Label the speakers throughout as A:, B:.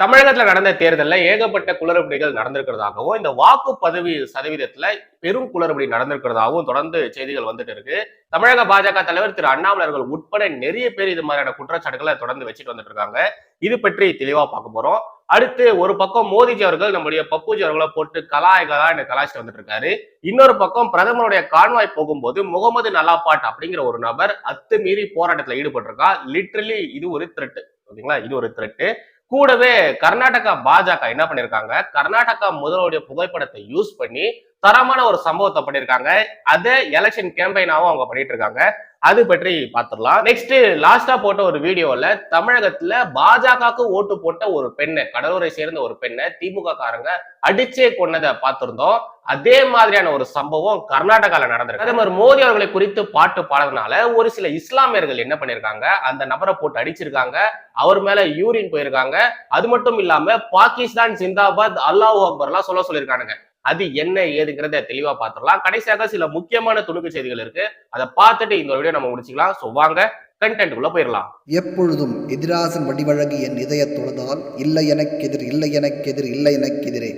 A: தமிழகத்துல நடந்த தேர்தலில் ஏகப்பட்ட குளறுபடிகள் நடந்திருக்கிறதாகவும் இந்த வாக்குப்பதிவு சதவீதத்துல பெரும் குளறுபடி நடந்திருக்கிறதாகவும் தொடர்ந்து செய்திகள் வந்துட்டு இருக்கு. தமிழக பாஜக தலைவர் திரு அண்ணாமலை அவர்கள் உட்பட நிறைய பேர் இது மாதிரியான குற்றச்சாட்டுகளை தொடர்ந்து வச்சுட்டு வந்துட்டு இருக்காங்க. இது பற்றி தெளிவா பார்க்க போறோம். அடுத்து ஒரு பக்கம் மோடிஜி அவர்கள் நம்முடைய பப்புஜி அவர்களை போட்டு கலாய் கலாய் கலாய்ச்சிட்டு வந்துட்டு இருக்காரு. இன்னொரு பக்கம் பிரதமருடைய கான்வாய் போகும்போது முகமது நலாபாட் அப்படிங்கிற ஒரு நபர் அத்துமீறி போராட்டத்துல ஈடுபட்டிருக்கா. லிட்ரலி இது ஒரு த்ரெட் ஓகேங்களா? இது ஒரு த்ரெட்டு கூடவே கர்நாடகா பாஜக என்ன பண்ணிருக்காங்க? கர்நாடகா முதல்வருடைய புகைப்படத்தை யூஸ் பண்ணி தரமான ஒரு சம்பவத்தை பண்ணிருக்காங்க. அதை எலெக்ஷன் கேம்பெயினாவும் அவங்க பண்ணிட்டு இருக்காங்க. அது பற்றி பார்த்துடலாம் நெக்ஸ்ட் லாஸ்டா போட்ட ஒரு வீடியோல தமிழகத்துல பாஜகவுக்கு ஓட்டு போட்ட ஒரு பெண்ணை கடலூரை சேர்ந்த ஒரு பெண்ணை திமுக காரங்க அடிச்சே கொன்னதை பார்த்திருந்தோம் அதே மாதிரியான ஒரு சம்பவம் கர்நாடகால நடந்திருக்கு. பிரதமர் மோடி அவர்களை குறித்து பாட்டு பாடுறதுனால ஒரு சில இஸ்லாமியர்கள் என்ன பண்ணிருக்காங்க? அந்த நபரை போட்டு அடிச்சிருக்காங்க. அவர் மேல யூரின் போயிருக்காங்க. அது மட்டும் இல்லாம பாகிஸ்தான் ஜிந்தாபாத் அல்லாஹ் அக்பர் எல்லாம் சொல்ல சொல்லியிருக்கானுங்க. அது என்ன ஏதுங்கிறத தெளிவா பார்த்துடலாம் கடைசியாக சில முக்கியமான துணுக்கு செய்திகள் இருக்கு. அதை பார்த்துட்டு இந்த வீடியோ நம்ம முடிச்சுக்கலாம். ஸோ வாங்க கண்டென்ட் உள்ள போயிடலாம்.
B: எப்பொழுதும் எதிராசன் வடிவழகு என் இதயத் தொழுதால் இல்லை எனக்கெதிர் இல்லை எனக்கெதிர் இல்லை எனக்கெதிரே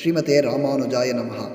B: ஸ்ரீமதே ராமானுஜாய நமஹா.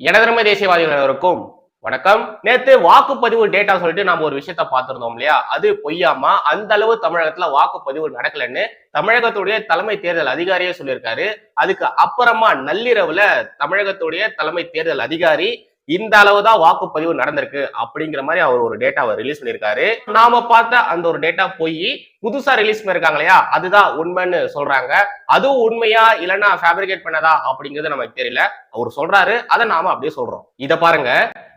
A: எனதருமை தேசியவாதிகள் அனைவருக்கும் வணக்கம். நேத்து வாக்குப்பதிவு டேட்டா சொல்லிட்டு நாம ஒரு விஷயத்த பார்த்திருந்தோம் இல்லையா? அது பொய்யாமா? அந்த அளவு தமிழகத்துல வாக்குப்பதிவு நடக்கலன்னு தமிழகத்துடைய தலைமை தேர்தல் அதிகாரியே சொல்லியிருக்காரு. அதுக்கு அப்புறமா நள்ளிரவுல தமிழகத்துடைய தலைமை தேர்தல் அதிகாரி இந்த அளவு தான் வாக்குப்பதிவு நடந்திருக்கு அப்படிங்கிற மாதிரி அவர் ஒரு டேட்டாவை ரிலீஸ் பண்ணியிருக்காரு. நாம பார்த்த அந்த ஒரு டேட்டா போய் புதுசா ரிலீஸ் பண்ணிருக்காங்க இல்லையா? அதுதான் உண்மைன்னு சொல்றாங்க. அதுவும் உண்மையா இல்லைன்னா ஃபேப்ரிகேட் பண்ணதா அப்படிங்கிறது நமக்கு தெரியல. அவர் சொல்றாரு அதை நாம அப்படியே சொல்றோம். இதை பாருங்க.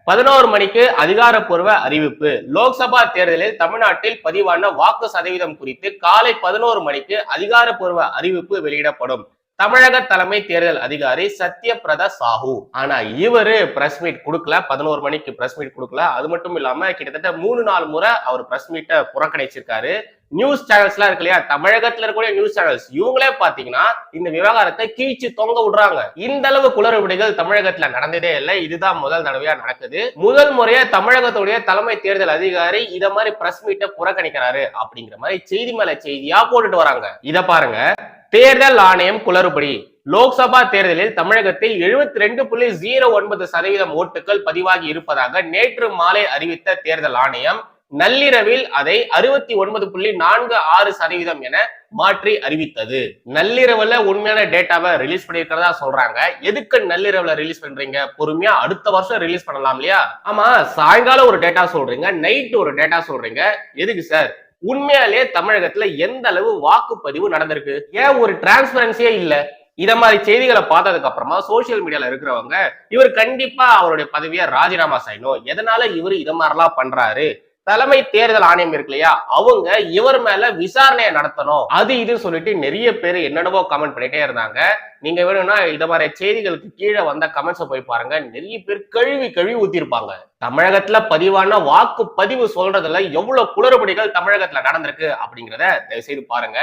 A: பதினோரு மணிக்கு அதிகாரப்பூர்வ அறிவிப்பு. லோக்சபா தேர்தலில் தமிழ்நாட்டில் பதிவான வாக்கு சதவீதம் குறித்து காலை பதினோரு மணிக்கு அதிகாரப்பூர்வ அறிவிப்பு வெளியிடப்படும். தமிழக தலைமை தேர்தல் அதிகாரி சத்யபிரதா சாஹூ. ஆனா இவரு பிரஸ் மீட் கொடுக்கல. பதினோரு மணிக்கு பிரஸ் மீட் கொடுக்கல. அது மட்டும் இல்லாம கிட்டத்தட்ட மூணு நாலு முறை அவர் பிரஸ் மீட்டை புறக்கணிச்சிருக்காரு. நியூஸ் சேனல்ஸ் எல்லாம் இருக்கு இல்லையா? தமிழகத்துல இருக்கக்கூடிய நியூஸ் சேனல்ஸ் இவங்களே பாத்தீங்கன்னா இந்த விவகாரத்தை கீழ்ச்சி தொங்க விடுறாங்க. இந்த அளவு குளறுபடிகள் தமிழகத்துல நடந்ததே இல்லை. இதுதான் முதல் தடவையா நடக்குது. முதல் முறையா தமிழகத்துடைய தலைமை தேர்தல் அதிகாரி இத மாதிரி பிரஸ் மீட்டை புறக்கணிக்கிறாரு அப்படிங்கிற மாதிரி செய்தி மேல செய்தியா போட்டுட்டு வராங்க. இத பாருங்க. தேர்தல் ஆணையம் குளறுபடி. லோக்சபா தேர்தலில் தமிழகத்தில் எழுபத்தி ரெண்டு புள்ளி ஜீரோ ஒன்பது சதவீதம் ஓட்டுகள் பதிவாகி இருப்பதாக நேற்று மாலை அறிவித்த தேர்தல் ஆணையம் நள்ளிரவில் அதை அறுபத்தி ஒன்பது புள்ளி நான்கு ஆறு சதவீதம் என மாற்றி அறிவித்தது. நள்ளிரவுல உண்மையான டேட்டாவை ரிலீஸ் பண்ணிருக்கிறதா சொல்றாங்க. எதுக்கு நள்ளிரவுல ரிலீஸ் பண்றீங்க? பொறுமையா அடுத்த வருஷம் ரிலீஸ் பண்ணலாம் இல்லையா? ஆமா சாயங்காலம் ஒரு டேட்டா சொல்றீங்க நைட் ஒரு டேட்டா சொல்றீங்க. எதுக்கு சார்? உண்மையாலே தமிழகத்துல எந்த அளவு வாக்குப்பதிவு நடந்திருக்கு? ஏன் ஒரு டிரான்ஸ்பரன்சியே இல்ல? இத மாதிரி செய்திகளை பார்த்ததுக்கு அப்புறமா சோசியல் மீடியால இருக்கிறவங்க இவர் கண்டிப்பா அவருடைய பதவியை ராஜினாமா செய்யணும். எதனால இவர் இத மாதிரிலாம் பண்றாரு? தலைமை தேர்தல் ஆணையம் இருக்கு இல்லையா? அவங்க இவர் மேல விசாரணையை நடத்தணும். அது இது சொல்லிட்டு நிறைய பேர் என்னென்னவோ கமெண்ட் பண்ணிட்டே இருந்தாங்க. நீங்க வேணும்னா இத மாதிரி செய்திகளுக்கு கீழே வந்த கமெண்ட்ஸை போய் பாருங்க. நிறைய பேர் கழுவி கழுவி ஊத்திருப்பாங்க. தமிழகத்துல பதிவான வாக்கு பதிவு சொல்றதுல எவ்வளவு குளறுபடிகள் தமிழகத்துல நடந்திருக்கு அப்படிங்கிறத தயவு செய்து பாருங்க.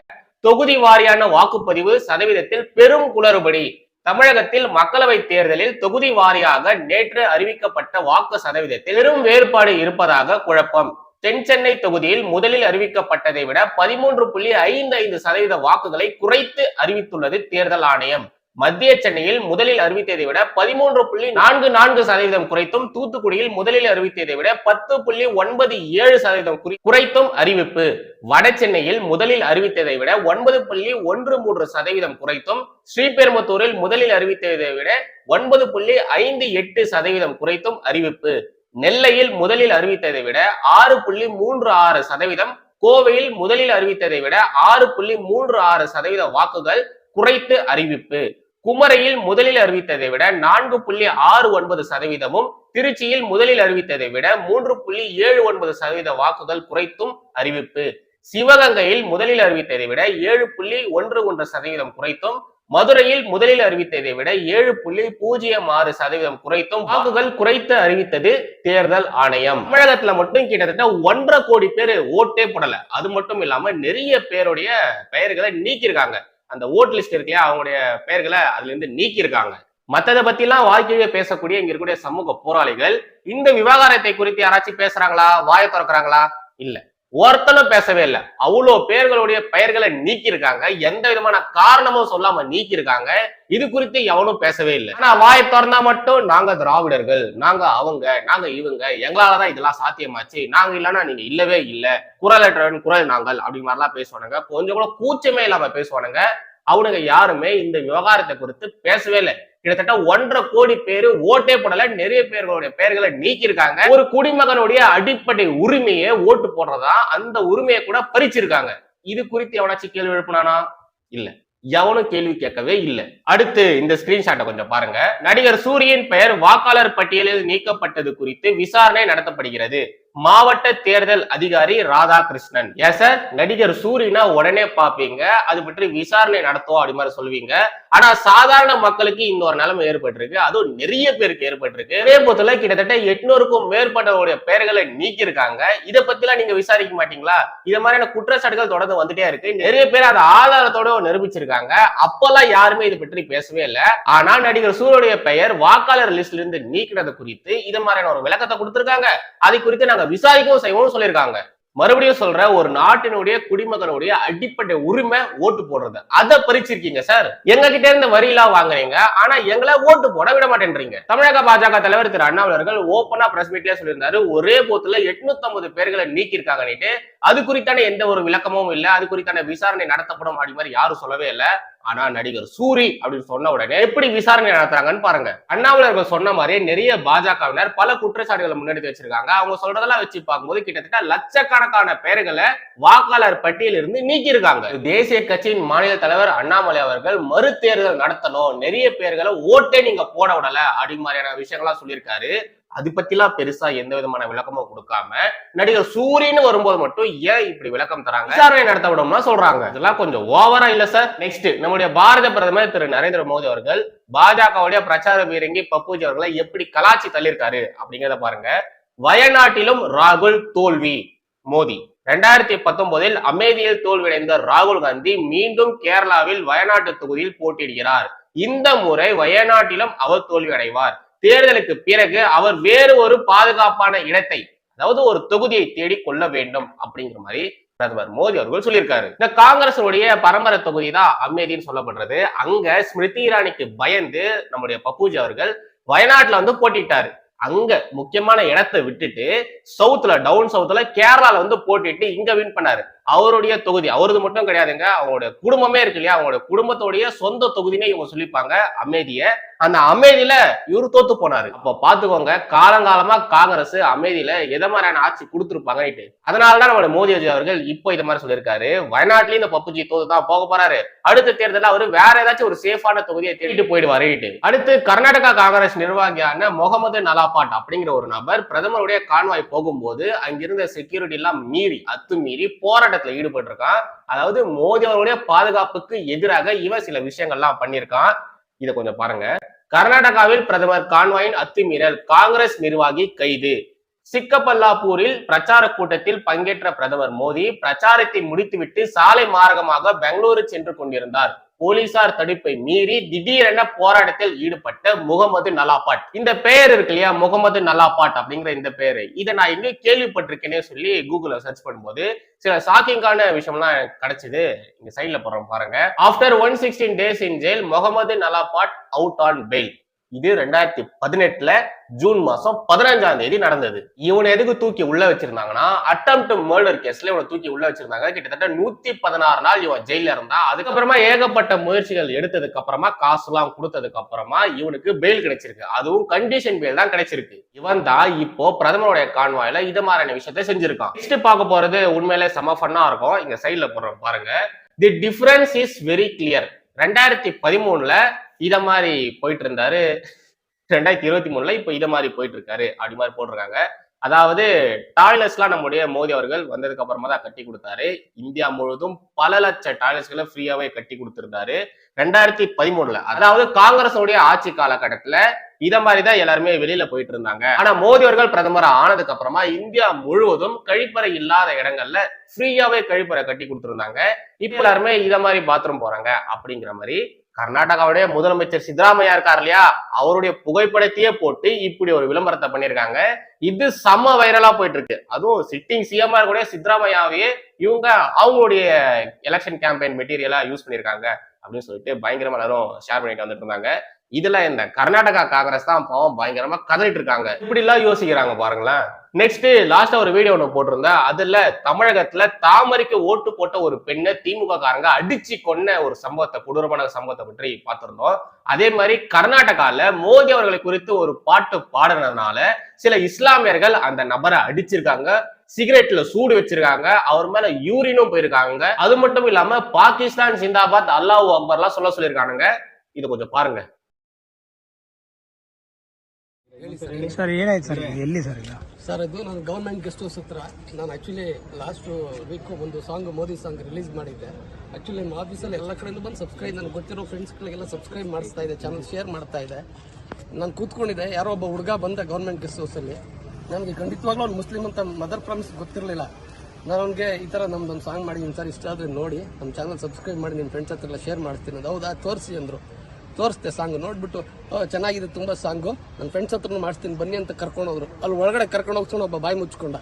A: தொகுதி வாரியான வாக்குப்பதிவு சதவீதத்தில் பெரும் குளறுபடி. தமிழகத்தில் மக்களவை தேர்தலில் தொகுதி வாரியாக நேற்று அறிவிக்கப்பட்ட வாக்கு சதவீதத்தில் பெரும் வேறுபாடு இருப்பதாக குழப்பம். தென் சென்னை தொகுதியில் முதலில் அறிவிக்கப்பட்டதை விட பதிமூன்று புள்ளி ஐந்து ஐந்து சதவீத வாக்குகளை குறைத்து அறிவித்துள்ளது தேர்தல் ஆணையம். மத்திய சென்னையில் முதலில் அறிவித்ததை விட பதிமூன்று புள்ளி நான்கு நான்கு சதவீதம் குறைத்தும் தூத்துக்குடியில் முதலில் அறிவித்ததை விட பத்து புள்ளி ஒன்பது ஏழு சதவீதம் குறைத்தும் அறிவிப்பு. வட சென்னையில் முதலில் அறிவித்ததை விட ஒன்பது புள்ளி ஒன்று மூன்று சதவீதம் குறைத்தும் ஸ்ரீபெரும்புத்தூரில் முதலில் அறிவித்ததை விட ஒன்பது புள்ளி ஐந்து எட்டு சதவீதம் குறைத்தும் அறிவிப்பு. நெல்லையில் முதலில் அறிவித்ததை விட ஆறு புள்ளி மூன்று ஆறு சதவீதம் கோவையில் முதலில் அறிவித்ததை விட ஆறு புள்ளி மூன்று ஆறு சதவீத வாக்குகள் குறைத்து அறிவிப்பு. குமரையில் முதலில் அறிவித்ததை விட நான்கு புள்ளி ஆறு ஒன்பது சதவீதமும் திருச்சியில் முதலில் அறிவித்ததை விட மூன்று புள்ளி ஏழு ஒன்பது சதவீத வாக்குகள் குறைத்தும் அறிவிப்பு. சிவகங்கையில் முதலில் அறிவித்ததை விட ஏழு புள்ளி ஒன்று ஒன்று சதவீதம் குறைத்தும் மதுரையில் முதலில் அறிவித்ததை விட ஏழு புள்ளி பூஜ்ஜியம் ஆறு சதவீதம் குறைத்தும் வாக்குகள் குறைத்து அறிவித்தது தேர்தல் ஆணையம். தமிழகத்துல மட்டும் கிட்டத்தட்ட ஒன்றரை கோடி பேர் ஓட்டே போடல. அது மட்டும் இல்லாம நிறைய பேருடைய பெயர்களை நீக்கியிருக்காங்க. அந்த ஓட் லிஸ்ட் இருக்கலையா அவங்களுடைய பெயர்களை அதுல இருந்து நீக்கியிருக்காங்க. மற்றதை பத்திலாம் வாழ்க்கையே பேசக்கூடிய இங்க இருக்கக்கூடிய சமூக போராளிகள் இந்த விவகாரத்தை குறித்து யாராச்சும் பேசுறாங்களா வாயை திறக்கிறாங்களா? இல்லை. ஒருத்தனும் பேசவே இல்லை. அவ்வளோ பேர்களுடைய பெயர்களை நீக்கியிருக்காங்க. எந்த விதமான காரணமும் சொல்லாம நீக்கியிருக்காங்க. இது குறித்து எவனும் பேசவே இல்லை. ஆனா வாயை திறந்தா மட்டும் நாங்க திராவிடர்கள். நாங்க அவங்க நாங்க இவங்க. எங்களாலதான் இதெல்லாம் சாத்தியமாச்சு. நாங்க இல்லைன்னா நீங்க இல்லவே இல்லை. குரலற்றவன் குரல் நாங்கள் அப்படி மாதிரிலாம் பேசுவானுங்க. கொஞ்சம் கூட கூச்சமே இல்லாம பேசுவானுங்க. அவனுங்க யாருமே இந்த விவகாரத்தை குறித்து பேசவே இல்லை. கிட்டத்தட்ட ஒன்றரை கோடி பேரு ஓட்டே போடல. நிறைய பேர்களுடைய பெயர்களை நீக்கியிருக்காங்க. ஒரு குடிமகனுடைய அடிப்படை உரிமையை ஓட்டு போடுறதா அந்த உரிமையை கூட பறிச்சிருக்காங்க. இது குறித்து எவனாச்சும் கேள்வி எழுப்புனானா? இல்ல. எவனும் கேள்வி கேட்கவே இல்லை. அடுத்து இந்த ஸ்கிரீன்ஷாட்டை கொஞ்சம் பாருங்க. நடிகர் சூரியன் பெயர் வாக்காளர் பட்டியலில் நீக்கப்பட்டது குறித்து விசாரணை நடத்தப்படுகிறது. மாவட்ட தேர்தல் அதிகாரி ராதாகிருஷ்ணன். ஏன் சார்? நடிகர் சூரியனா உடனே பாப்பீங்க. அது பற்றி விசாரணை நடத்துவோம் அப்படி மாதிரி சொல்லுவீங்க. ஆனா சாதாரண மக்களுக்கு இந்த ஒரு நிலைமை ஏற்பட்டிருக்கு. அதுவும் நிறைய பேருக்கு ஏற்பட்டிருக்கு. இதே போத்துல கிட்டத்தட்ட எட்நூறுக்கும் மேற்பட்டவருடைய பெயர்களை நீக்கி இருக்காங்க இதை பத்திலாம் நீங்க விசாரிக்க மாட்டீங்களா? இது மாதிரியான குற்றச்சாட்டுகள் தொடர்ந்து வந்துட்டே இருக்கு. நிறைய பேர் அதை ஆதாரத்தோட நிரூபிச்சிருக்காங்க. அப்பெல்லாம் யாருமே இதை பற்றி பேசவே இல்லை. ஆனா நடிகர் சூரியனுடைய பெயர் வாக்காளர் லிஸ்ட்ல இருந்து நீக்கினது குறித்து இது மாதிரியான ஒரு விளக்கத்தை கொடுத்திருக்காங்க. அது குறித்து நாங்க விசாரிக்கவும் செய்வோம்னு சொல்லியிருக்காங்க. மறுபடியும் சொல்ற ஒரு நாட்டினுடைய குடிமகனுடைய அடிப்படை உரிமை ஓட்டு போடுறது. அதை பறிச்சிருக்கீங்க சார் எங்க கிட்ட இருந்து வரியெல்லாம் வாங்குறீங்க ஆனா எங்களை ஓட்டு போட விட மாட்டேன்றீங்க. தமிழக பாஜக தலைவர் திரு அண்ணாவலர்கள் அவர்கள் ஓப்பனா பிரஸ் மீட்லயே சொல்லியிருந்தாரு ஒரே போத்துல எட்நூத்தி பேர்களை நீக்கியிருக்காங்கன்னுட்டு. அது குறித்தான எந்த ஒரு விளக்கமும் இல்ல அது குறித்தான விசாரணை நடத்தப்படும் அப்படி மாதிரி யாரும் சொல்லவே இல்லை. ஆனா நடிகர் சூரி அப்படின்னு சொன்ன உடனே எப்படி விசாரணை நடத்துறாங்கன்னு பாருங்க. அண்ணாமலை அவர்கள் சொன்ன மாதிரியே நிறைய பாஜகவினர் பல குற்றச்சாட்டுகளை முன்னெடுத்து வச்சிருக்காங்க. அவங்க சொல்றதெல்லாம் வச்சு பார்க்கும்போது கிட்டத்தட்ட லட்சக்கணக்கான பேர்களை வாக்காளர் பட்டியலிருந்து நீக்கி இருக்காங்க தேசிய கட்சியின் மாநில தலைவர் அண்ணாமலை அவர்கள் மறுதேர்தல் நடத்தணும். நிறைய பேர்களை ஓட்டே நீங்க போட விடல அப்படி மாதிரியான விஷயங்கள்லாம் சொல்லியிருக்காரு. அது பத்திலாம் பெருசா எந்த விதமான விளக்கமும் கொடுக்காம நடிகர் சூரியன்னு வரும்போது மட்டும் ஏன் இப்படி விளக்கம் தராங்க? விசாரணை நடத்த விடும்னா சொல்றாங்க. இதெல்லாம் கொஞ்சம் ஓவரா இல்ல சார். நெக்ஸ்ட் நம்முடைய பாரத பிரதமர் திரு நரேந்திர மோடி அவர்கள் பாஜகவுடைய பிரச்சார பீரங்கி பப்பூஜி அவர்களை எப்படி கலாச்சி தள்ளியிருக்காரு அப்படிங்கிறத பாருங்க. வயநாட்டிலும் ராகுல் தோல்வி. மோடி. ரெண்டாயிரத்தி பத்தொன்பதில் அமேதியில் தோல்வியடைந்த ராகுல் காந்தி மீண்டும் கேரளாவில் வயநாட்டு தொகுதியில் போட்டியிடுகிறார். இந்த முறை வயநாட்டிலும் அவர் தோல்வி அடைவார் தேர்தலுக்கு பிறகு அவர் வேறு ஒரு பாதுகாப்பான இடத்தை அதாவது ஒரு தொகுதியை தேடி கொள்ள வேண்டும் அப்படிங்கிற மாதிரி பிரதமர் மோடி அவர்கள் சொல்லியிருக்காரு. இந்த காங்கிரசுடைய பரம்பரை தொகுதி தான் அமேதின்னு சொல்லப்படுறது. அங்க ஸ்மிருதி இரானிக்கு பயந்து நம்முடைய பப்பூஜி அவர்கள் வயநாட்டுல வந்து போட்டிட்டாரு. அங்க முக்கியமான இடத்தை விட்டுட்டு சவுத்துல டவுன் சவுத்துல கேரளால வந்து போட்டிட்டு இங்க வின் பண்ணாரு. அவருடைய தொகுதி அவரது மட்டும் கிடையாதுங்க அவங்களுடைய குடும்பமே இருக்கு இல்லையா? அவங்களுடைய குடும்பத்தோடைய சொந்த தொகுதினே இவங்க சொல்லிப்பாங்க அமேதிய. அந்த அமேதியில இவரு தோத்து போனாரு. அப்ப பாத்துக்கோங்க காலங்காலமா காங்கிரஸ் அமேதியில எதை மாதிரியான ஆட்சி கொடுத்துருப்பாங்க அதனாலதான் மோதி மோடி அவர்கள் இப்போ இதை மாதிரி சொல்லியிருக்காரு. வயநாட்டுலயும் இந்த பப்புஜி தோத்து தான் போக போறாரு. அடுத்த தேர்தலில் அவர் வேற ஏதாச்சும் ஒரு சேஃபான தொகுதியை தேடிட்டு போயிடுவாரு அடுத்து கர்நாடகா காங்கிரஸ் நிர்வாகியான முகமது நலாபாட் அப்படிங்கிற ஒரு நபர் பிரதமருடைய கான்வாய் போகும்போது அங்கிருந்த செக்யூரிட்டி எல்லாம் மீறி அத்துமீறி போராட்டத்துல ஈடுபட்டு இருக்கான் அதாவது மோடி அவர்களுடைய பாதுகாப்புக்கு எதிராக இவன் சில விஷயங்கள்லாம் பண்ணியிருக்கான். இதை கொஞ்சம் பாருங்க. கர்நாடகாவில் பிரதமர் கான்வாயின் அத்துமீறல் காங்கிரஸ் நிர்வாகி கைது. சிக்கப்பல்லாப்பூரில் பிரச்சார கூட்டத்தில் பங்கேற்ற பிரதமர் மோடி பிரச்சாரத்தை முடித்துவிட்டு சாலை மார்க்கமாக பெங்களூரு சென்று கொண்டிருந்தார். போலீசார் தடுப்பை மீறி திடீரென போராட்டத்தில் ஈடுபட்ட முகமது நலாபாட். இந்த பெயர் இருக்கு இல்லையா? முகமது நலாபாட் அப்படிங்கிற இந்த பெயர். இதை நான் எங்க கேள்விப்பட்டிருக்கேனே சொல்லி கூகுள்ல சர்ச் பண்ணும்போது சில ஷாக்கிங்கான விஷயம்லாம் கிடைச்சது. இங்க சைட்ல போறோம் பாருங்க. After one sixteen days in jail Mohammed Nalapad out on bail இது ரெண்டாயிரத்தி பதினெட்டுல ஜூன் மாசம் பதினஞ்சாம் தேதி நடந்தது. இவனை எதுக்கு தூக்கி உள்ள வச்சிருந்தாங்கன்னா அட்டம் மர்டர் கேஸ்ல இவனை தூக்கி உள்ள வச்சிருந்தாங்க. கிட்டத்தட்ட நூத்தி பதினாறு நாள் இவன் ஜெயில இருந்தான். அதுக்கப்புறமா ஏகப்பட்ட முயற்சிகள் எடுத்ததுக்கு அப்புறமா காசு எல்லாம் கொடுத்ததுக்கு அப்புறமா இவனுக்கு பெயில் கிடைச்சிருக்கு. அதுவும் கண்டிஷன் பெயில் தான் கிடைச்சிருக்கு. இவன் தான் இப்போ பிரதமருடைய கான்வாயில இது மாதிரியான விஷயத்த செஞ்சிருக்கான். நெக்ஸ்ட் பார்க்க போறது உண்மையிலே செம ஃபன்னா இருக்கும். இங்க சைட்ல போடுறோம் பாருங்க. The difference is very clear ரெண்டாயிரத்தி பதிமூணுல இதை மாதிரி போயிட்டு இருந்தாரு ரெண்டாயிரத்தி இருபத்தி மூணுல இப்ப இதை மாதிரி போயிட்டு இருக்காரு அப்படி மாதிரி போட்டிருக்காங்க. அதாவது டாய்லெட்ஸ்லாம் நம்முடைய மோடி அவர்கள் வந்ததுக்கு அப்புறமா தான் கட்டி கொடுத்தாரு. இந்தியா முழுவதும் பல லட்ச டாய்லெட்ஸ்களை ஃப்ரீயாவே கட்டி கொடுத்திருந்தாரு. ரெண்டாயிரத்தி பதிமூணுல அதாவது காங்கிரஸோடைய ஆட்சி காலகட்டத்துல இத மாதிரி தான் எல்லாருமே வெளியில போயிட்டு இருந்தாங்க. ஆனா மோடி அவர்கள் பிரதமர் ஆனதுக்கு அப்புறமா இந்தியா முழுவதும் கழிப்பறை இல்லாத இடங்கள்ல ஃப்ரீயாவே கழிப்பறை கட்டி கொடுத்துருந்தாங்க. இப்ப எல்லாருமே இத மாதிரி பாத்ரூம் போறாங்க அப்படிங்கிற மாதிரி கர்நாடகாவுடைய முதலமைச்சர் சித்தராமையா இருக்கார் இல்லையா? அவருடைய புகைப்படத்தையே போட்டு இப்படி ஒரு விளம்பரத்தை பண்ணியிருக்காங்க. இது செம்ம வைரலா போயிட்டு இருக்கு அதுவும் சிட்டிங் சிஎம்ஆ இருக்கக்கூடிய சித்தராமையாவையே இவங்க அவங்களுடைய எலெக்ஷன் கேம்பெயின் மெட்டீரியலா யூஸ் பண்ணியிருக்காங்க அப்படின்னு சொல்லிட்டு பயங்கரமா எல்லாரும் ஷேர் பண்ணிட்டு வந்துட்டு இருந்தாங்க. இதுல இந்த கர்நாடகா காங்கிரஸ் தான் பாவம் பயங்கரமா கதறிட்டு இருக்காங்க இப்படி எல்லாம் யோசிக்கிறாங்க பாருங்களேன். நெக்ஸ்ட் லாஸ்டா ஒரு வீடியோ ஒன்று போட்டிருந்தேன். அதுல தமிழகத்துல தாமரைக்கு ஓட்டு போட்ட ஒரு பெண்ணை திமுக காரங்க அடிச்சு கொன்ன ஒரு சம்பவத்தை கொடூரமான சம்பவத்தை பற்றி பார்த்திருந்தோம். அதே மாதிரி கர்நாடகால மோடி அவர்களை குறித்து ஒரு பாட்டு பாடுனதுனால சில இஸ்லாமியர்கள் அந்த நபரை அடிச்சிருக்காங்க. சிகரெட்ல சூடு வச்சிருக்காங்க. அவர் மேல யூரினும் போயிருக்காங்க. அது மட்டும் இல்லாம பாகிஸ்தான் சிந்தாபாத் அல்லாஹ் அக்பர்லாம் சொல்ல சொல்லியிருக்கானுங்க. இது கொஞ்சம் பாருங்க.
C: ಸರ್, ಏನಾಯ್ತು ಸರ್? ಎಲ್ಲಿ ಸರ್ ಇಲ್ಲ
D: ಸರ್ ಅದು ನಾನು ಗೌರ್ಮೆಂಟ್ ಗೆಸ್ಟ್ ಹೌಸ್ ಹತ್ರ. ನಾನು ಆ್ಯಕ್ಚುಲಿ ಲಾಸ್ಟ್ ವೀಕ್ ಒಂದು ಸಾಂಗ್ ಮೋದಿ ಸಾಂಗ್ ರಿಲೀಸ್ ಮಾಡಿದ್ದೆ. ಆ್ಯಕ್ಚುಲಿ ನಿಮ್ಮ ಆಫೀಸಲ್ಲಿ ಎಲ್ಲ ಕಡೆಯಿಂದ ಬಂದು ಸಬ್ಸ್ಕ್ರೈಬ್ ನನಗೆ ಗೊತ್ತಿರೋ ಫ್ರೆಂಡ್ಸ್ಗಳಿಗೆಲ್ಲ ಸಬ್ಸ್ಕ್ರೈಬ್ ಮಾಡಿಸ್ತಾ ಇದೆ ಚಾನಲ್ ಶೇರ್ ಮಾಡ್ತಾ ಇದೆ. ನಾನು ಕೂತ್ಕೊಂಡಿದ್ದೆ, ಯಾರೋ ಒಬ್ಬ ಹುಡುಗ ಬಂದ ಗೌರ್ಮೆಂಟ್ ಗೆಸ್ಟ್ ಹೌಸಲ್ಲಿ ನನಗೆ ಖಂಡಿತವಾಗ್ಲೂ ಅವ್ನು ಮುಸ್ಲಿಂ ಅಂತ ಮದರ್ ಪ್ರಾಮಿಸ್ ಗೊತ್ತಿರಲಿಲ್ಲ. ನಾನು ಅವ್ನಿಗೆ ಈ ಥರ ನಮ್ದೊಂದು ಸಾಂಗ್ ಮಾಡಿದ್ದೀನಿ ಸರ್, ಇಷ್ಟ ಆದರೆ ನೋಡಿ. ನಮ್ಮ ಚಾನಲ್ ಸಬ್ಸ್ಕ್ರೈಬ್ ಮಾಡಿ ನಿಮ್ಮ ಫ್ರೆಂಡ್ಸ್ ಹತ್ರ ಎಲ್ಲ ಶೇರ್ ಮಾಡ್ತೀನಿ. ಅದು ಹೌದಾ? ತೋರಿಸಿ ಅಂದರು. ತೋರಿಸ್ದೆ ಸಾಂಗ್ ನೋಡ್ಬಿಟ್ಟು "ಓ, ಚೆನ್ನಾಗಿದೆ ತುಂಬ ಸಾಂಗು. ನನ್ನ ಫ್ರೆಂಡ್ಸ್ ಹತ್ರನೂ ಮಾಡಿಸ್ತೀನಿ ಬನ್ನಿ ಅಂತ ಕರ್ಕೊಂಡು ಹೋದ್ರು. ಅಲ್ಲಿ ಒಳಗಡೆ ಕರ್ಕೊಂಡು ಹೋಗ್ಸೋಣ ಒಬ್ಬ ಬಾಯಿ ಮುಚ್ಕೊಂಡ.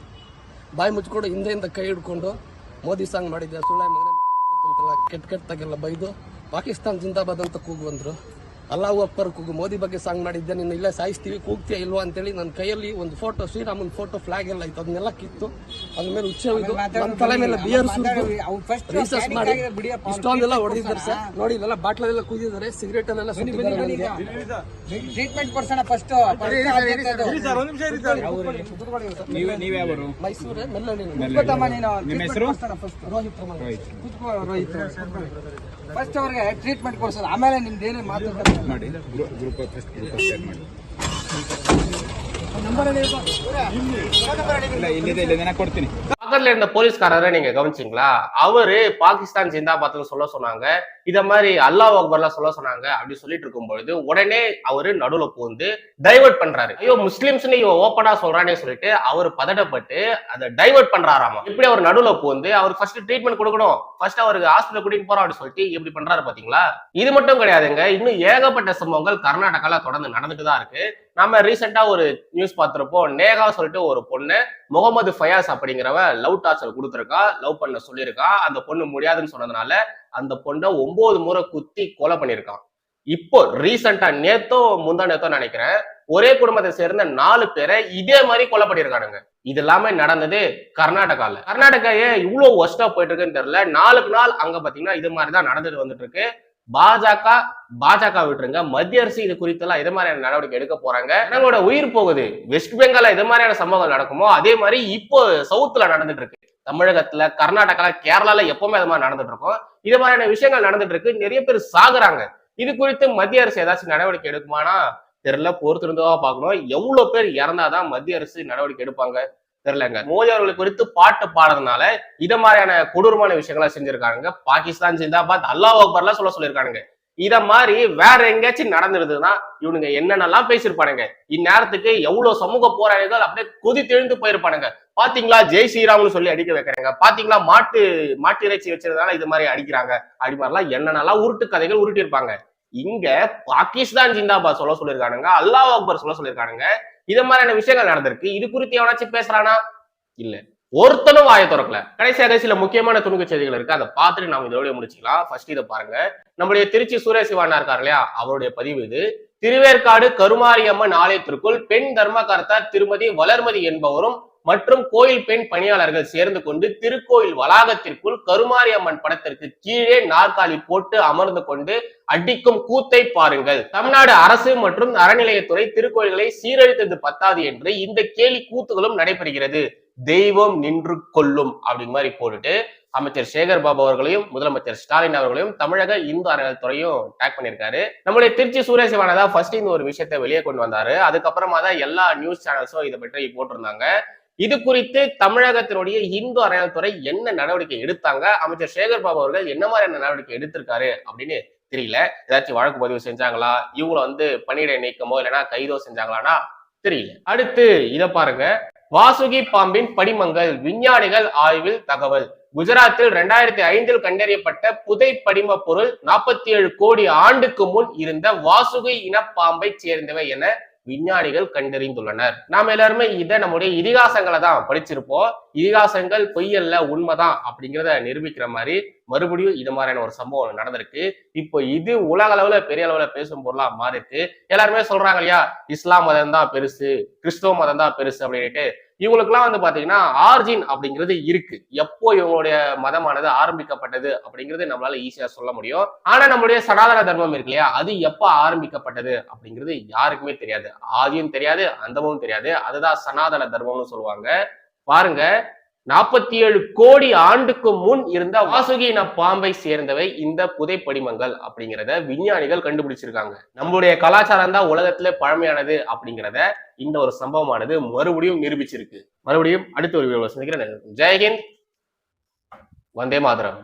D: ಬಾಯಿ ಮುಚ್ಕೊಂಡು ಹಿಂದೆಯಿಂದ ಕೈ ಹಿಡ್ಕೊಂಡು ಮೋದಿ ಸಾಂಗ್ ಮಾಡಿದ್ದೆ ಸುಳ್ಳೆ ಮಗನೇ ಕೆಟ್ಟ ಕೆಟ್ಟದಾಗೆಲ್ಲ ಬೈದು ಪಾಕಿಸ್ತಾನ್ ಜಿಂದಾಬಾದ್ ಅಂತ ಕೂಗು ಬಂದ್ರು. ಅಲ್ಲಾಹು ಅಪ್ಪರ್ ಕೂಗು ಮೋದಿ ಬಗ್ಗೆ ಸಾಂಗ್ ಮಾಡಿದ್ದೆ ನಿನ್ನ ಇಲ್ಲೇ ಸಾಯಿಸ್ತೀವಿ ಕೂಗ್ತೀಯ ಇಲ್ವಾ ಅಂತೇಳಿ ನನ್ನ ಕೈಯಲ್ಲಿ ಒಂದು ಫೋಟೋ ಶ್ರೀರಾಮನ್ ಫೋಟೋ ಫ್ಲಾಗ್ ಎಲ್ಲ ಇತ್ತು. ಅದನ್ನೆಲ್ಲ ಕಿತ್ತು ಅದ್ರ ಮೇಲೆ ಹುಚ್ಚ ಇದು ನನ್ನ ತಲೆ ಮೇಲೆ ಬಿಯರ್ ರೀಸರ್ಚ್ ಮಾಡಿ ಇಷ್ಟೊಂದೆಲ್ಲ ಹೊಡೆದಿದ್ದಾರೆ ಸರ್. ನೋಡಿ ಇಲ್ಲೆಲ್ಲ ಬಾಟ್ಲಲ್ಲೆಲ್ಲ ಕುದಿದ್ದಾರೆ ಸಿಗರೇಟ್ ಅಲ್ಲೆಲ್ಲ.
E: ಟ್ರೀಟ್ಮೆಂಟ್ ಕೊಡ್ಸೋಣ ಫಸ್ಟ್
D: ಮೈಸೂರೇ
E: ನಿಮ್ಮ
D: ರೋಹಿತ್
E: ರೋಹಿತ್. ಫಸ್ಟ್ ಅವ್ರಿಗೆ ಟ್ರೀಟ್ಮೆಂಟ್ ಕೊಡ್ಸೋದು ಆಮೇಲೆ ನಿಮ್ದು ಏನೇ ಮಾತಾಡ್ತಾರೆ
C: ಮಾಡಿ ಗ್ರೂಪ್ ಫಸ್ಟ್ ಗ್ರೂಪ್ ಶೇರ್ ಮಾಡಿ. ಇಲ್ಲ ಇಲ್ಲಿದೆ ಇಲ್ಲಿ ಕೊಡ್ತೀನಿ.
A: பக்கத்துல இருந்த போலீஸ்காரரை நீங்க கவனிச்சிங்களா? அவரு பாகிஸ்தான் ஜிந்தாபாத்ல சொல்ல சொன்னாங்க. இத மாதிரி அல்லாஹ் அக்பர்லாம் சொல்ல சொன்னாங்க அப்படின்னு சொல்லிட்டு இருக்கும் பொழுது உடனே அவரு நடுவுல பூந்து டைவர்ட் பண்றாரு. ஐயோ முஸ்லிம்ஸ்னு இவன் ஓப்பனா சொல்றானே சொல்லிட்டு அவர் பதட்டப்பட்டு அதை டைவர்ட் பண்றாராமா? இப்படி அவர் நடுவுல பூந்து அவர் ஃபர்ஸ்ட் ட்ரீட்மெண்ட் கொடுக்கணும்? ஃபர்ஸ்ட் அவருக்கு ஹாஸ்பிட்டல் கூட்டிட்டு போறோம் அப்படின்னு சொல்லிட்டு இப்படி பண்றாரு பாத்தீங்களா? இது மட்டும் கிடையாதுங்க. இன்னும் ஏகப்பட்ட சம்பவங்கள் கர்நாடகால தொடர்ந்து நடந்துட்டு தான் இருக்கு நம்ம ரீசெண்டா ஒரு நியூஸ் பார்த்திருப்போம். நேகா சொல்லிட்டு ஒரு பொண்ணு முகமது ஃபயாஸ் அப்படிங்கிறவ லவ் டார்ச்சர் கொடுத்துருக்கா லவ் பண்ண சொல்லியிருக்கா. அந்த பொண்ணு முடியாதுன்னு சொன்னதுனால அந்த பொண்ணை ஒன்பது முறை குத்தி கொலை பண்ணியிருக்கான். இப்போ ரீசெண்டா நேத்தோ முந்தா நேத்தோ நினைக்கிறேன் ஒரே குடும்பத்தை சேர்ந்த நாலு பேரை இதே மாதிரி கொலை பண்ணியிருக்கானுங்க. இது எல்லாமே நடந்தது கர்நாடகால. கர்நாடகா ஏன் இவ்வளவு ஒஸ்டா போயிட்டு இருக்குன்னு தெரியல. நாளுக்கு நாள் அங்க பாத்தீங்கன்னா இது மாதிரி தான் நடந்துட்டு வந்துட்டு இருக்கு. பாஜக பாஜக விட்டுருங்க. மத்திய அரசு இது குறித்தெல்லாம் இது மாதிரியான நடவடிக்கை எடுக்க போறாங்க? நம்மளோட உயிர் போகுது. வெஸ்ட் பெங்கால இது மாதிரியான சம்பவங்கள் நடக்குமோ அதே மாதிரி இப்போ சவுத்துல நடந்துட்டு இருக்கு தமிழகத்துல கர்நாடகால கேரளால எப்பவுமே அது மாதிரி நடந்துட்டு இருக்கும் இது மாதிரியான விஷயங்கள் நடந்துட்டு இருக்கு நிறைய பேர் சாகுறாங்க. இது குறித்து மத்திய அரசு ஏதாச்சும் நடவடிக்கை எடுக்குமானா? தெரியல. பொறுத்திருந்தவா பார்க்கணும். எவ்வளவு பேர் இறந்தாதான் மத்திய அரசு நடவடிக்கை எடுப்பாங்க? தெரியலங்க. மோடி அவர்களை குறித்து பாட்டு பாடுறதுனால இத மாதிரியான கொடூரமான விஷயங்களை செஞ்சிருக்காங்க பாகிஸ்தான் ஜிந்தாபாத் அல்லாஹ் அக்பர்லாம் சொல்ல சொல்லியிருக்கானுங்க. இத மாதிரி வேற எங்கேயாச்சும் நடந்துருதுன்னா இவனுங்க என்னென்னலாம் பேசியிருப்பானுங்க. இந்நேரத்துக்கு எவ்வளவு சமூக போராளிகள் அப்படியே கொதித்தெழுந்து போயிருப்பானுங்க. பாத்தீங்களா? ஜெய் ஸ்ரீராம்னு சொல்லி அடிக்க வைக்கிறாங்க. பாத்தீங்களா? மாட்டு மாட்டு இறைச்சி வச்சதுனால இது மாதிரி அடிக்கிறாங்க. அப்படி மாதிரிலாம் என்னென்னலாம் உருட்டு கதைகள் உருட்டி இருப்பாங்க இங்க பாகிஸ்தான் ஜிந்தாபாத் சொல்ல சொல்லியிருக்கானுங்க. அல்லாஹ் அக்பர் சொல்ல சொல்லியிருக்கானுங்க. இது மாதிரியான விஷயங்கள் நடந்திருக்கு. இது குறித்து எவனாச்சும் பேசுறானா? இல்ல. ஒருத்தனும் வாயை திறக்கல. கடைசியாக சில முக்கியமான துணுக்கு செய்திகள் இருக்கு. அதை பார்த்துட்டு நாம இதோட முடிச்சுக்கலாம். ஃபர்ஸ்ட் இதை பாருங்க. நம்முடைய திருச்சி சூரிய சிவானா இருக்கார் இல்லையா? அவருடைய பதிவு இது. திருவேற்காடு கருமாரியம்மன் ஆலயத்திற்குள் பெண் தர்மகர்த்தா திருமதி வளர்மதி என்பவரும் மற்றும் கோயில் பெண் பணியாளர்கள் சேர்ந்து கொண்டு திருக்கோயில் வளாகத்திற்குள் கருமாரியம்மன் படத்திற்கு கீழே நாற்காலி போட்டு அமர்ந்து கொண்டு அடிக்கும் கூத்தை பாருங்கள். தமிழ்நாடு அரசு மற்றும் அறநிலையத்துறை திருக்கோயில்களை சீரழித்தது பத்தாது என்று இந்த கேலி கூத்துகளும் நடைபெறுகிறது. தெய்வம் நின்று கொள்ளும் அப்படிங்கிற மாதிரி போட்டுட்டு அமைச்சர் சேகர் பாபு அவர்களையும் முதலமைச்சர் ஸ்டாலின் அவர்களையும் தமிழக இந்து அறநிலையத்துறையும் டேக் பண்ணியிருக்காரு. நம்மளுடைய திருச்சி சூரியசிவானா தான் ஃபர்ஸ்ட் இந்த ஒரு விஷயத்தை வெளியே கொண்டு வந்தாரு. அதுக்கப்புறமா தான் எல்லா நியூஸ் சேனல்ஸும் இதை பற்றி போட்டிருந்தாங்க. இது குறித்து தமிழகத்தினுடைய இந்து அறநிலையத்துறை என்ன நடவடிக்கை எடுத்தாங்க? அமைச்சர் சேகர் பாபு அவர்கள் என்ன மாதிரியான நடவடிக்கை எடுத்திருக்காரு அப்படின்னு தெரியல. ஏதாச்சும் வழக்கு பதிவு செஞ்சாங்களா? இவங்கள வந்து பணியிட நீக்கமோ இல்லைன்னா கைதோ செஞ்சாங்களான்னா தெரியல. அடுத்து இத பாருங்க. வாசுகி பாம்பின் படிமங்கள் விஞ்ஞானிகள் ஆய்வில் தகவல். குஜராத்தில் ரெண்டாயிரத்தி ஐந்தில் கண்டறியப்பட்ட புதை படிம பொருள் நாற்பத்தி ஏழு கோடி ஆண்டுக்கு முன் இருந்த வாசுகி இனப்பாம்பை சேர்ந்தவை என விஞ்ஞானிகள் கண்டறிந்துள்ளனர். நாம எல்லாருமே இதை நம்முடைய இதிகாசங்களை தான் படிச்சிருப்போம். இதிகாசங்கள் பொய்யல்ல உண்மைதான் அப்படிங்கிறத நிரூபிக்கிற மாதிரி மறுபடியும் இது மாதிரியான ஒரு சம்பவம் நடந்திருக்கு. இப்போ இது உலக அளவுல பெரிய அளவுல பேசும் பொருளா மாறி இருக்கு எல்லாருமே சொல்றாங்க இல்லையா? இஸ்லாம் மதம் தான் பெருசு கிறிஸ்தவ மதம் தான் பெருசு அப்படின்ட்டு இவங்களுக்குலாம் வந்து பாத்தீங்கன்னா ஆர்ஜின் அப்படிங்கிறது இருக்கு. எப்போ இவங்களுடைய மதமானது ஆரம்பிக்கப்பட்டது அப்படிங்கிறது நம்மளால ஈஸியா சொல்ல முடியும். ஆனா நம்மளுடைய சனாதன தர்மம் இருக்கு இல்லையா? அது எப்ப ஆரம்பிக்கப்பட்டது அப்படிங்கிறது யாருக்குமே தெரியாது. ஆதியும் தெரியாது அந்தமும் தெரியாது. அதுதான் சனாதன தர்மம்னு சொல்லுவாங்க. பாருங்க நாற்பத்தி ஏழு கோடி ஆண்டுக்கு முன் இருந்த வாசுகின பாம்பை சேர்ந்தவை இந்த புதை படிமங்கள் அப்படிங்கிறத விஞ்ஞானிகள் கண்டுபிடிச்சிருக்காங்க. நம்மளுடைய கலாச்சாரம் தான் உலகத்துல பழமையானது அப்படிங்கிறத இந்த ஒரு சம்பவமானது மறுபடியும் நிரூபிச்சிருக்கு. மறுபடியும் அடுத்த ஒரு வீடியோ சந்திக்கிறேன். ஜெயஹிந்த். வந்தே மாதரம்.